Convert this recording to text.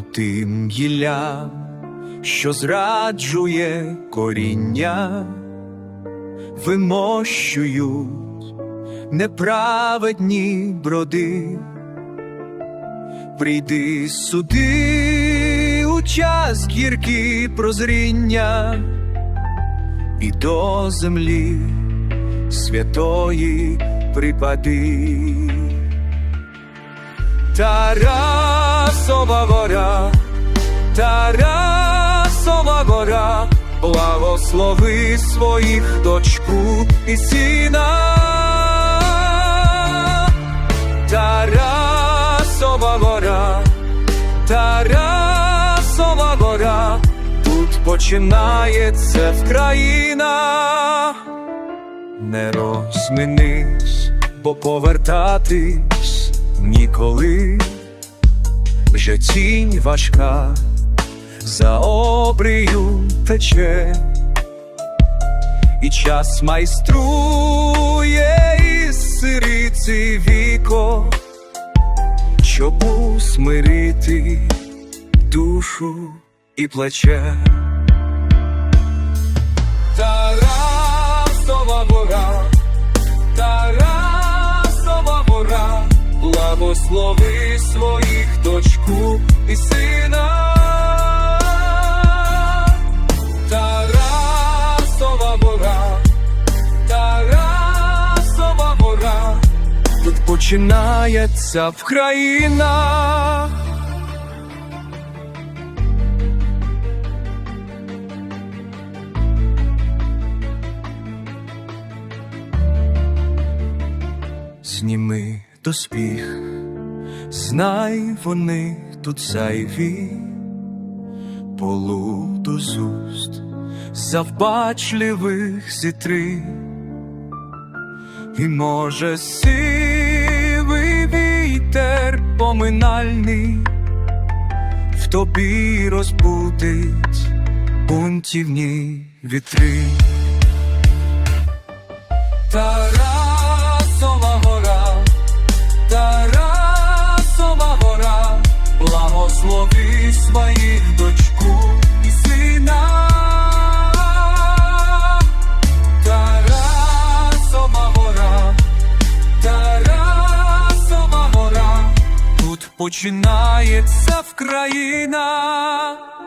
отим гіллям, що зраджує коріння, вимощують неправедні броди. Прийди суди у час гіркі прозріння і до землі святої припади. Тарасова благослови своїх дочку і сина. Тарасова гора, Тарасова гора, тут починається Вкраїна. Не розминись, бо повертатись ніколи. Вже тінь важка за обрію тече, і час майструє із сириці віко, щоб усмирити душу і плече. Тарасова гора, Тарасова гора, благослови починається Вкраїна. Зніми доспіх, знай вони тут зайві, полуду з уст завбачливих зітри, і може сивий вітер в тобі розбудить бунтівні вітри. Тарасова гора, Тарасова гора, благослови своїх дочку Тарасова в починається Вкраїна.